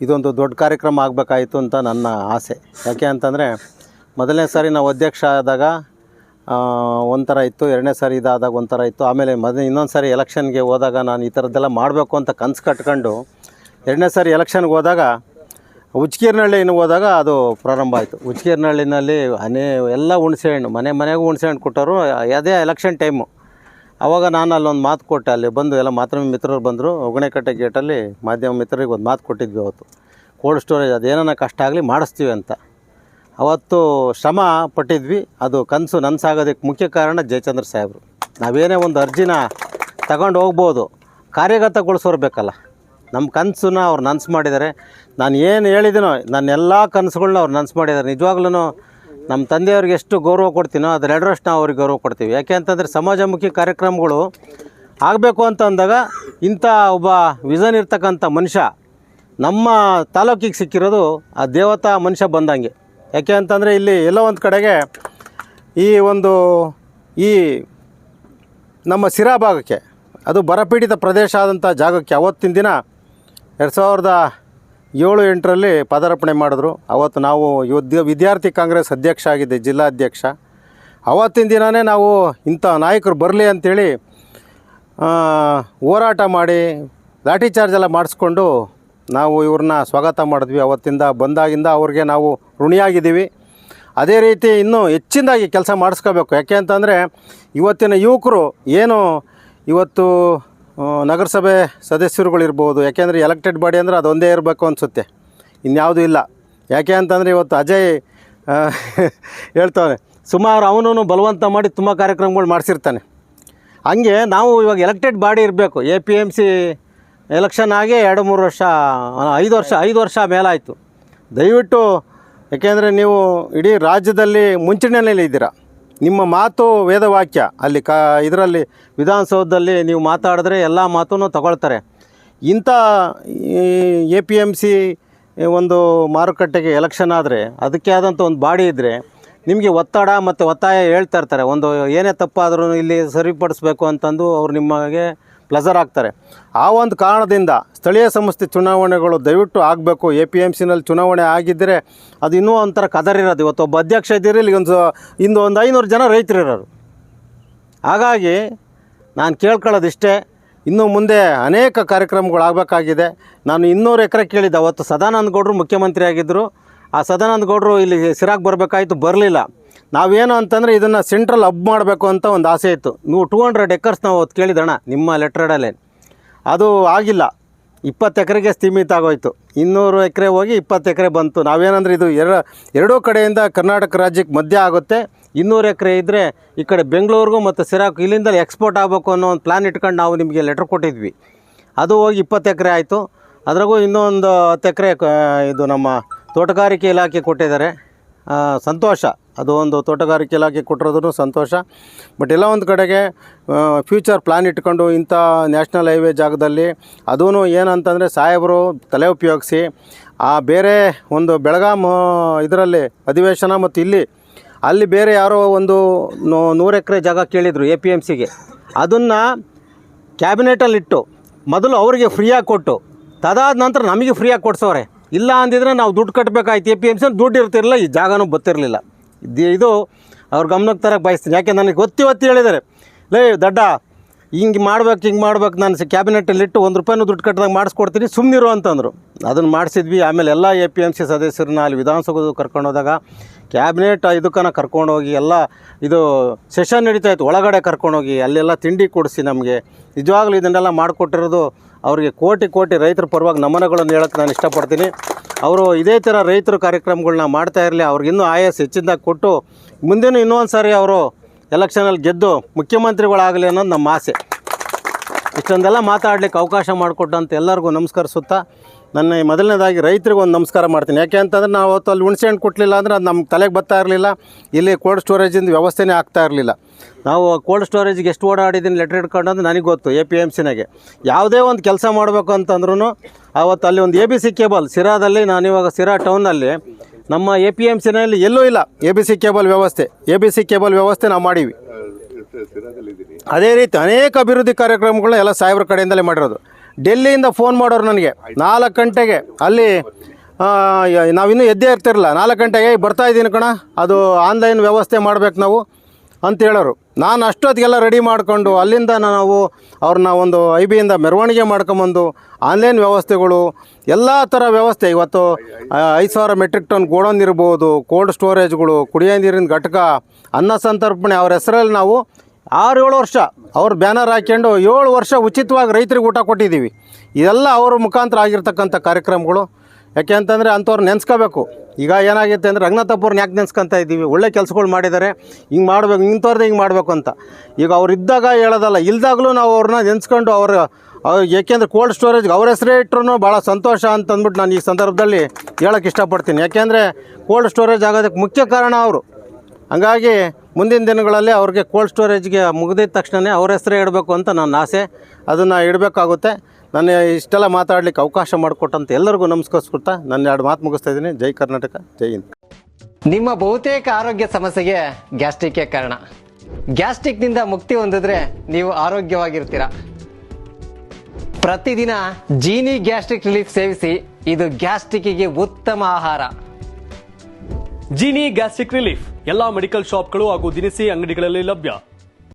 ಇದೊಂದು ದೊಡ್ಡ ಕಾರ್ಯಕ್ರಮ ಆಗಬೇಕಾಯಿತು ಅಂತ ನನ್ನ ಆಸೆ. ಯಾಕೆ ಅಂತಂದರೆ, ಮೊದಲನೇ ಸಾರಿ ನಾವು ಅಧ್ಯಕ್ಷ ಆದಾಗ ಒಂಥರ ಇತ್ತು, ಎರಡನೇ ಸಾರಿ ಇದಾದಾಗ ಒಂಥರ ಇತ್ತು. ಆಮೇಲೆ ಮೊದಲು, ಇನ್ನೊಂದು ಸಾರಿ ಎಲೆಕ್ಷನ್ಗೆ ಹೋದಾಗ ನಾನು ಈ ಥರದ್ದೆಲ್ಲ ಮಾಡಬೇಕು ಅಂತ ಕನಸು ಕಟ್ಕೊಂಡು, ಎರಡನೇ ಸಾರಿ ಎಲೆಕ್ಷನ್ಗೆ ಹೋದಾಗ ಉಚ್ಕೀರ್ನಹಳ್ಳಿನ ಹೋದಾಗ ಅದು ಪ್ರಾರಂಭ ಆಯಿತು. ಉಚ್ಕೀರ್ನಹಳ್ಳಿನಲ್ಲಿ ಅನೇ ಎಲ್ಲ ಹುಣಸೆ ಹಣ್ಣು ಮನೆ ಮನೆಗೂ ಹುಣಸೆ ಹಣ್ಣು ಕೊಟ್ಟರು ಅದೇ ಎಲೆಕ್ಷನ್ ಟೈಮು. ಆವಾಗ ನಾನು ಅಲ್ಲೊಂದು ಮಾತು ಕೊಟ್ಟೆ, ಅಲ್ಲಿ ಬಂದು ಎಲ್ಲ ಮಾಧ್ಯಮ ಮಿತ್ರರು ಬಂದರು ಒಗಣೆಕಟ್ಟೆ ಗೇಟಲ್ಲಿ ಮಾಧ್ಯಮ ಮಿತ್ರರಿಗೆ ಒಂದು ಮಾತು ಕೊಟ್ಟಿದ್ವಿ ಅವತ್ತು. ಕೋಲ್ಡ್ ಸ್ಟೋರೇಜ್ ಅದೇನ ಕಷ್ಟ ಆಗಲಿ ಮಾಡಿಸ್ತೀವಿ ಅಂತ. ಅವತ್ತು ಶ್ರಮ ಪಟ್ಟಿದ್ವಿ, ಅದು ಕನಸು ನನಸಾಗೋದಕ್ಕೆ ಮುಖ್ಯ ಕಾರಣ ಜಯಚಂದ್ರ ಸಾಹೇಬರು. ನಾವೇನೇ ಒಂದು ಅರ್ಜಿನ ತಗೊಂಡು ಹೋಗ್ಬೋದು, ಕಾರ್ಯಗತಗೊಳಿಸೋರು ಬೇಕಲ್ಲ. ನಮ್ಮ ಕನಸನ್ನ ಅವ್ರು ನನಸು ಮಾಡಿದ್ದಾರೆ. ನಾನು ಏನು ಹೇಳಿದ್ದೀನೋ ನನ್ನ ಎಲ್ಲ ಕನಸುಗಳನ್ನ ಅವ್ರು ನನಸು ಮಾಡಿದ್ದಾರೆ. ನಿಜವಾಗ್ಲೂ ನಮ್ಮ ತಂದೆಯವ್ರಿಗೆ ಎಷ್ಟು ಗೌರವ ಕೊಡ್ತೀನೋ ಅದ್ರ ಎರಡರಷ್ಟು ನಾವು ಅವ್ರಿಗೆ ಗೌರವ ಕೊಡ್ತೀವಿ. ಯಾಕೆ ಅಂತಂದರೆ ಸಮಾಜಮುಖಿ ಕಾರ್ಯಕ್ರಮಗಳು ಆಗಬೇಕು ಅಂತ ಅಂದಾಗ ಇಂಥ ಒಬ್ಬ ವಿಷನ್ ಇರ್ತಕ್ಕಂಥ ಮನುಷ್ಯ ನಮ್ಮ ತಾಲೂಕಿಗೆ ಸಿಕ್ಕಿರೋದು ಆ ದೇವತಾ ಮನುಷ್ಯ ಬಂದಂಗೆ. ಯಾಕೆ ಅಂತಂದರೆ ಇಲ್ಲಿ ಎಲ್ಲೋ ಒಂದು ಕಡೆಗೆ ಈ ಒಂದು ಈ ನಮ್ಮ ಸಿರಾ ಭಾಗಕ್ಕೆ, ಅದು ಬರಪೀಡಿತ ಪ್ರದೇಶ ಆದಂಥ ಜಾಗಕ್ಕೆ ಅವತ್ತಿನ ದಿನ ಎರಡು ಸಾವಿರದ ಏಳು ಎಂಟರಲ್ಲಿ ಪದಾರ್ಪಣೆ ಮಾಡಿದ್ರು. ಅವತ್ತು ನಾವು ಯುದ್ಧ ವಿದ್ಯಾರ್ಥಿ ಕಾಂಗ್ರೆಸ್ ಅಧ್ಯಕ್ಷ ಆಗಿದ್ದೆ, ಜಿಲ್ಲಾಧ್ಯಕ್ಷ. ಅವತ್ತಿನ ದಿನವೇ ನಾವು ಇಂಥ ನಾಯಕರು ಬರಲಿ ಅಂಥೇಳಿ ಹೋರಾಟ ಮಾಡಿ, ಲಾಠಿ ಚಾರ್ಜ್ ಎಲ್ಲ ಮಾಡಿಸ್ಕೊಂಡು ನಾವು ಇವ್ರನ್ನ ಸ್ವಾಗತ ಮಾಡಿದ್ವಿ. ಅವತ್ತಿಂದ ಬಂದಾಗಿಂದ ಅವ್ರಿಗೆ ನಾವು ಋಣಿಯಾಗಿದ್ದೀವಿ. ಅದೇ ರೀತಿ ಇನ್ನೂ ಹೆಚ್ಚಿನದಾಗಿ ಕೆಲಸ ಮಾಡಿಸ್ಕೋಬೇಕು. ಯಾಕೆ ಅಂತಂದರೆ, ಇವತ್ತಿನ ಯುವಕರು ಏನು ಇವತ್ತು ನಗರಸಭೆ ಸದಸ್ಯರುಗಳಿರ್ಬೋದು, ಯಾಕೆಂದರೆ ಎಲೆಕ್ಟೆಡ್ ಬಾಡಿ ಅಂದರೆ ಅದೊಂದೇ ಇರಬೇಕು ಅನಿಸುತ್ತೆ. ಇನ್ಯಾವುದೂ ಇಲ್ಲ. ಯಾಕೆ ಅಂತಂದರೆ ಇವತ್ತು ಅಜಯ್ ಹೇಳ್ತಾನೆ ಸುಮಾರು ಅವನು ಬಲವಂತ ಮಾಡಿ ತುಂಬ ಕಾರ್ಯಕ್ರಮಗಳು ಮಾಡಿಸಿರ್ತಾನೆ. ಹಂಗೆ ನಾವು ಇವಾಗ ಎಲೆಕ್ಟೆಡ್ ಬಾಡಿ ಇರಬೇಕು. A P M C election ಆಗಿ ಎರಡು ಮೂರು ವರ್ಷ ಐದು ವರ್ಷ ಐದು ವರ್ಷ ಮೇಲಾಯಿತು. ದಯವಿಟ್ಟು, ಯಾಕೆಂದರೆ ನೀವು ಇಡೀ ರಾಜ್ಯದಲ್ಲಿ ಮುಂಚೂಣಿಯಲ್ಲಿ ಇದ್ದೀರಾ? ನಿಮ್ಮ ಮಾತು ವೇದವಾಕ್ಯ. ಅಲ್ಲಿ ಕ, ಇದರಲ್ಲಿ ವಿಧಾನಸೌಧದಲ್ಲಿ ನೀವು ಮಾತಾಡಿದ್ರೆ ಎಲ್ಲ ಮಾತನ್ನು ತಗೊಳ್ತಾರೆ. ಇಂಥ ಎ ಪಿ ಎಂ ಸಿ ಒಂದು ಮಾರುಕಟ್ಟೆಗೆ ಎಲೆಕ್ಷನ್ ಆದರೆ, ಅದಕ್ಕೆ ಆದಂಥ ಒಂದು ಬಾಡಿ ಇದ್ದರೆ ನಿಮಗೆ ಒತ್ತಡ ಮತ್ತು ಒತ್ತಾಯ ಹೇಳ್ತಾ ಇರ್ತಾರೆ. ಒಂದು ಏನೇ ತಪ್ಪಾದರೂ ಇಲ್ಲಿ ಸರಿಪಡಿಸ್ಬೇಕು ಅಂತಂದು ಅವ್ರು ನಿಮಗೆ ಪ್ಲೆಸರ್ ಆಗ್ತಾರೆ ಆ ಒಂದು ಕಾರಣದಿಂದ ಸ್ಥಳೀಯ ಸಂಸ್ಥೆ ಚುನಾವಣೆಗಳು ದಯವಿಟ್ಟು ಆಗಬೇಕು. ಎ ಪಿ ಎಂ ಸಿನಲ್ಲಿ ಚುನಾವಣೆ ಆಗಿದ್ದರೆ ಅದು ಇನ್ನೂ ಒಂಥರ ಕದರಿರೋದು. ಇವತ್ತು ಒಬ್ಬ ಅಧ್ಯಕ್ಷ ಇದ್ದೀರಿ ಇಲ್ಲಿ ಒಂದು ಇಂದು ಒಂದು ಐನೂರು ಜನ ರೈತರು ಇರೋರು. ಹಾಗಾಗಿ ನಾನು ಕೇಳ್ಕೊಳ್ಳೋದಿಷ್ಟೇ, ಇನ್ನು ಮುಂದೆ ಅನೇಕ ಕಾರ್ಯಕ್ರಮಗಳು ಆಗಬೇಕಾಗಿದೆ. ನಾನು ಇನ್ನೂರು ಎಕರೆ ಕೇಳಿದ್ದೆ. ಅವತ್ತು ಸದಾನಂದ ಗೌಡರು ಮುಖ್ಯಮಂತ್ರಿ ಆಗಿದ್ದರು. ಆ ಸದಾನಂದ ಗೌಡರು ಇಲ್ಲಿ ಸಿರಾಗ್ ಬರಬೇಕಾಯಿತು, ಬರಲಿಲ್ಲ. ನಾವೇನು ಅಂತಂದರೆ ಇದನ್ನು ಸೆಂಟ್ರಲ್ ಹಬ್ ಮಾಡಬೇಕು ಅಂತ ಒಂದು ಆಸೆ ಇತ್ತು. ನೀವು ಟೂ ಹಂಡ್ರೆಡ್ ಎಕರ್ಸ್ ನಾವು ಅವತ್ತು ಕೇಳಿದಣ ನಿಮ್ಮ ಲೆಟ್ರಡಲ್ಲೇ ಅದು ಆಗಿಲ್ಲ. ಇಪ್ಪತ್ತು ಎಕರೆಗೆ ಸೀಮಿತ ಆಗೋಯ್ತು. ಇನ್ನೂರು ಎಕರೆ ಹೋಗಿ ಇಪ್ಪತ್ತು ಎಕರೆ ಬಂತು. ನಾವೇನಂದ್ರೆ ಇದು ಎರ ಎರಡೂ ಕಡೆಯಿಂದ ಕರ್ನಾಟಕ ರಾಜ್ಯಕ್ಕೆ ಮಧ್ಯ ಆಗುತ್ತೆ. ಇನ್ನೂರು ಎಕರೆ ಇದ್ದರೆ ಈ ಕಡೆ ಬೆಂಗಳೂರಿಗೂ ಮತ್ತು ಸಿರಾಕು ಇಲ್ಲಿಂದ ಎಕ್ಸ್ಪೋರ್ಟ್ ಆಗಬೇಕು ಅನ್ನೋ ಒಂದು ಪ್ಲ್ಯಾನ್ ಇಟ್ಕೊಂಡು ನಾವು ನಿಮಗೆ ಲೆಟ್ರ್ ಕೊಟ್ಟಿದ್ವಿ. ಅದು ಹೋಗಿ ಇಪ್ಪತ್ತು ಎಕರೆ ಆಯಿತು. ಅದ್ರಾಗೂ ಇನ್ನೊಂದು ಹತ್ತು ಎಕರೆ ಇದು ನಮ್ಮ ತೋಟಗಾರಿಕೆ ಇಲಾಖೆ ಕೊಟ್ಟಿದ್ದಾರೆ. ಸಂತೋಷ. ಅದು ಒಂದು ತೋಟಗಾರಿಕೆ ಇಲಾಖೆ ಕೊಟ್ಟಿರೋದ್ರೂ ಸಂತೋಷ. ಬಟ್ ಎಲ್ಲ ಒಂದು ಕಡೆಗೆ ಫ್ಯೂಚರ್ ಪ್ಲ್ಯಾನ್ ಇಟ್ಕೊಂಡು ಇಂಥ ನ್ಯಾಷನಲ್ ಹೈವೇ ಜಾಗದಲ್ಲಿ ಅದೂ ಏನಂತಂದರೆ ಸಾಹೇಬರು ತಲೆ ಉಪಯೋಗಿಸಿ, ಆ ಬೇರೆ ಒಂದು ಬೆಳಗಾಂ ಇದರಲ್ಲಿ ಅಧಿವೇಶನ ಮತ್ತು ಇಲ್ಲಿ, ಅಲ್ಲಿ ಬೇರೆ ಯಾರೋ ಒಂದು ನೂರು ಎಕರೆ ಜಾಗ ಕೇಳಿದರು ಎ ಪಿ ಎಂ ಸಿಗೆ. ಅದನ್ನು ಕ್ಯಾಬಿನೆಟಲ್ಲಿಟ್ಟು ಮೊದಲು ಅವರಿಗೆ ಫ್ರೀಯಾಗಿ ಕೊಟ್ಟು, ತದಾದ ನಂತರ ನಮಗೆ ಫ್ರೀಯಾಗಿ ಕೊಡ್ಸೋರೆ ಇಲ್ಲ ಅಂದಿದ್ರೆ ನಾವು ದುಡ್ಡು ಕಟ್ಟಬೇಕಾಯ್ತು ಎ ಪಿ ಎಂ ಸಿ ದುಡ್ಡು ಇರ್ತಿರಲಿಲ್ಲ, ಈ ಜಾಗನೂ ಗೊತ್ತಿರಲಿಲ್ಲ ಇದು ಅವ್ರ ಗಮನಕ್ಕೆ ತರಕ್ಕೆ ಬಯಸ್ತೀನಿ. ಯಾಕೆ ನನಗೆ ಗೊತ್ತಿ ಒತ್ತಿ ಹೇಳಿದ್ದಾರೆ. ಲೇ, ದಡ್ಡ, ಹಿಂಗೆ ಮಾಡ್ಬೇಕು ಹಿಂಗೆ ಮಾಡ್ಬೇಕು, ನಾನು ಕ್ಯಾಬಿನೆಟಲ್ಲಿಟ್ಟು ಒಂದು ರೂಪಾಯಿನೂ ದುಡ್ಡು ಕಟ್ಟಿದಾಗ ಮಾಡಿಸ್ಕೊಡ್ತೀನಿ ಸುಮ್ಮನಿರು ಅಂತಂದರು. ಅದನ್ನು ಮಾಡಿಸಿದ್ವಿ. ಆಮೇಲೆ ಎಲ್ಲ ಎ ಪಿ ಎಂ ಸಿ ಸದಸ್ಯರನ್ನ ಅಲ್ಲಿ ವಿಧಾನಸೌಧ ಕರ್ಕೊಂಡು ಹೋದಾಗ ಕ್ಯಾಬಿನೆಟ್ ಇದಕ್ಕನ ಕರ್ಕೊಂಡೋಗಿ ಎಲ್ಲ ಇದು ಸೆಷನ್ ನಡೀತಾ ಇತ್ತು. ಒಳಗಡೆ ಕರ್ಕೊಂಡೋಗಿ ಅಲ್ಲೆಲ್ಲ ತಿಂಡಿ ಕೊಡಿಸಿ ನಮಗೆ. ನಿಜವಾಗ್ಲೂ ಇದನ್ನೆಲ್ಲ ಮಾಡಿಕೊಟ್ಟಿರೋದು ಅವರಿಗೆ ಕೋಟಿ ಕೋಟಿ ರೈತರ ಪರವಾಗಿ ನಮನಗಳನ್ನು ಹೇಳೋಕ್ಕೆ ನಾನು ಇಷ್ಟಪಡ್ತೀನಿ. ಅವರು ಇದೇ ಥರ ರೈತರು ಕಾರ್ಯಕ್ರಮಗಳನ್ನ ಮಾಡ್ತಾ ಇರಲಿ ಅವ್ರಿಗಿನ್ನೂ ಆಯಸ್ ಹೆಚ್ಚಿನದಾಗಿ ಕೊಟ್ಟು ಮುಂದೇನು ಇನ್ನೊಂದು ಸಾರಿ ಅವರು ಎಲೆಕ್ಷನಲ್ಲಿ ಗೆದ್ದು ಮುಖ್ಯಮಂತ್ರಿಗಳಾಗಲಿ ಅನ್ನೋದು ನಮ್ಮ ಆಸೆ. ಇಷ್ಟೊಂದೆಲ್ಲ ಮಾತಾಡಲಿಕ್ಕೆ ಅವಕಾಶ ಮಾಡಿಕೊಟ್ಟಂತ ಎಲ್ಲರಿಗೂ ನಮಸ್ಕರಿಸುತ್ತಾ ನನ್ನ ಮೊದಲನೇದಾಗಿ ರೈತರಿಗೆ ಒಂದು ನಮಸ್ಕಾರ ಮಾಡ್ತೀನಿ. ಯಾಕೆ ಅಂತಂದ್ರೆ ನಾವು ಅವತ್ತು ಅಲ್ಲಿ ಹುಣಸೆ ಹಣ್ಣು ಕೊಟ್ಟಲಿಲ್ಲ ಅಂದರೆ ಅದು ನಮ್ಮ ತಲೆಗೆ ಬರ್ತಾ ಇರಲಿಲ್ಲ. ಇಲ್ಲಿ ಕೋಲ್ಡ್ ಸ್ಟೋರೇಜಿಂದ ವ್ಯವಸ್ಥೆನೇ ಆಗ್ತಾ ಇರಲಿಲ್ಲ. ನಾವು ಕೋಲ್ಡ್ ಸ್ಟೋರೇಜ್ಗೆ ಎಷ್ಟು ಓಡಾಡಿದ್ದೀನಿ ಲೆಟ್ರ್ ಇಟ್ಕೊಂಡು ಅಂದ್ರೆ ನನಗೆ ಗೊತ್ತು ಎ ಪಿ ಎಂ ಸಿನಾಗೆ ಯಾವುದೇ ಒಂದು ಕೆಲಸ ಮಾಡಬೇಕು ಅಂತಂದ್ರೂ ಅವತ್ತು ಅಲ್ಲಿ ಒಂದು ಎ ಬಿ ಸಿ ಕೇಬಲ್ ಸಿರಾದಲ್ಲಿ ನಾನಿವಾಗ ಸಿರಾ ಟೌನಲ್ಲಿ ನಮ್ಮ ಎ ಪಿ ಎಂ ಸಿನಲ್ಲಿ ಎಲ್ಲೂ ಇಲ್ಲ ಎ ಬಿ ಸಿ ಕೇಬಲ್ ವ್ಯವಸ್ಥೆ. ಎ ಬಿ ಸಿ ಕೇಬಲ್ ವ್ಯವಸ್ಥೆ ನಾವು ಮಾಡೀವಿ. ಅದೇ ರೀತಿ ಅನೇಕ ಅಭಿವೃದ್ಧಿ ಕಾರ್ಯಕ್ರಮಗಳನ್ನ ಎಲ್ಲ ಸಾಹೇಬ್ರ ಕಡೆಯಿಂದಲೇ ಮಾಡಿರೋದು. ಡೆಲ್ಲಿಯಿಂದ ಫೋನ್ ಮಾಡೋರು ನನಗೆ. ನಾಲ್ಕು ಗಂಟೆಗೆ ಅಲ್ಲಿ ನಾವಿನ್ನೂ ಎದ್ದೇ ಇರ್ತಿರಲ್ಲ ನಾಲ್ಕು ಗಂಟೆಗೆ "ಏಯ್, ಬರ್ತಾ ಇದ್ದೀನಿ ಕಣ. ಅದು ಆನ್ಲೈನ್ ವ್ಯವಸ್ಥೆ ಮಾಡ್ಬೇಕು ನಾವು. ಅಂತ ಹೇಳೋರು. ನಾನು ಅಷ್ಟೊತ್ತಿಗೆಲ್ಲ ರೆಡಿ ಮಾಡಿಕೊಂಡು ಅಲ್ಲಿಂದ ನಾವು ಅವ್ರನ್ನ ಒಂದು ಐ ಬಿಯಿಂದ ಮೆರವಣಿಗೆ ಮಾಡ್ಕೊಂಬಂದು ಆನ್ಲೈನ್ ವ್ಯವಸ್ಥೆಗಳು, ಎಲ್ಲ ಥರ ವ್ಯವಸ್ಥೆ. ಇವತ್ತು ಐದು ಸಾವಿರ ಮೆಟ್ರಿಕ್ ಟನ್ ಗೋಡೌನ್ ಇರ್ಬೋದು ಕೋಲ್ಡ್ ಸ್ಟೋರೇಜ್ಗಳು ಕುಡಿಯೋ ನೀರಿನ ಘಟಕ, ಅನ್ನ ಸಂತರ್ಪಣೆ, ಅವ್ರ ಹೆಸರಲ್ಲಿ ನಾವು ಆರು ಏಳು ವರ್ಷ ಅವ್ರ ಬ್ಯಾನರ್ ಹಾಕ್ಕೊಂಡು ಏಳು ವರ್ಷ ಉಚಿತವಾಗಿ ರೈತರಿಗೆ ಊಟ ಕೊಟ್ಟಿದ್ದೀವಿ. ಇದೆಲ್ಲ ಅವ್ರ ಮುಖಾಂತರ ಆಗಿರ್ತಕ್ಕಂಥ ಕಾರ್ಯಕ್ರಮಗಳು. ಯಾಕೆ ಅಂತಂದರೆ ಅಂಥವ್ರು ನೆನೆಸ್ಕೋಬೇಕು. ಈಗ ಏನಾಗುತ್ತೆ ಅಂದರೆ ರಂಗನಾಥಪ್ಪವ್ರನ್ನ ಯಾಕೆ ನೆನ್ಸ್ಕೊಂತ ಇದ್ದೀವಿ? ಒಳ್ಳೆ ಕೆಲಸಗಳು ಮಾಡಿದ್ದಾರೆ ಹಿಂಗೆ ಮಾಡಬೇಕು ಇಂಥವ್ರದ್ದು ಹಿಂಗೆ ಮಾಡಬೇಕು ಅಂತ. ಈಗ ಅವ್ರು ಇದ್ದಾಗ ಹೇಳೋದಲ್ಲ, ಇಲ್ದಾಗಲೂ ನಾವು ಅವ್ರನ್ನ ನೆನೆಸ್ಕೊಂಡು ಅವ್ರ ಏಕೆಂದರೆ ಕೋಲ್ಡ್ ಸ್ಟೋರೇಜ್ಗೆ ಅವ್ರ ಹೆಸರೇ ಇಟ್ಟರು ಭಾಳ ಸಂತೋಷ ಅಂತ ಅಂದ್ಬಿಟ್ಟು ನಾನು ಈ ಸಂದರ್ಭದಲ್ಲಿ ಹೇಳೋಕ್ಕೆ ಇಷ್ಟಪಡ್ತೀನಿ. ಯಾಕೆಂದರೆ ಕೋಲ್ಡ್ ಸ್ಟೋರೇಜ್ ಆಗೋದಕ್ಕೆ ಮುಖ್ಯ ಕಾರಣ ಅವರು. ಹಾಗಾಗಿ ಮುಂದಿನ ದಿನಗಳಲ್ಲಿ ಅವ್ರಿಗೆ ಕೋಲ್ಡ್ ಸ್ಟೋರೇಜ್ಗೆ ಮುಗಿದಿದ ತಕ್ಷಣವೇ ಅವ್ರ ಹೆಸರೇ ಇಡಬೇಕು ಅಂತ ನನ್ನ ಆಸೆ. ಅದನ್ನು ಇಡಬೇಕಾಗುತ್ತೆ. ನಾನು ಇಷ್ಟೆಲ್ಲ ಮಾತಾಡಲಿಕ್ಕೆ ಅವಕಾಶ ಮಾಡಿಕೊಟ್ಟಂತ ಎಲ್ಲರಿಗೂ ನಮಸ್ಕರಿಸ್ಕೊಡ್ತಾ ನನ್ನ ಎರಡು ಮಾತು ಮುಗಿಸ್ತಾ ಇದ್ದೀನಿ. ಜೈ ಕರ್ನಾಟಕ ಜೈ ಹಿಂದ್. ನಿಮ್ಮ ಬಹುತೇಕ ಆರೋಗ್ಯ ಸಮಸ್ಯೆಗೆ ಗ್ಯಾಸ್ಟ್ರಿಕ್ಕೇ ಕಾರಣ. ಗ್ಯಾಸ್ಟ್ರಿಕ್ನಿಂದ ಮುಕ್ತಿ ಹೊಂದಿದ್ರೆ ನೀವು ಆರೋಗ್ಯವಾಗಿರ್ತೀರ. ಪ್ರತಿದಿನ ಜೀನಿ ಗ್ಯಾಸ್ಟ್ರಿಕ್ ರಿಲೀಫ್ ಸೇವಿಸಿ ಇದು ಗ್ಯಾಸ್ಟ್ರಿಕ್ಕಿಗೆ ಉತ್ತಮ ಆಹಾರ. ಜೀನಿ ಗ್ಯಾಸ್ಟ್ರಿಕ್ ರಿಲೀಫ್ ಎಲ್ಲಾ ಮೆಡಿಕಲ್ ಶಾಪ್ಗಳು ಹಾಗೂ ದಿನಸಿ ಅಂಗಡಿಗಳಲ್ಲಿ ಲಭ್ಯ.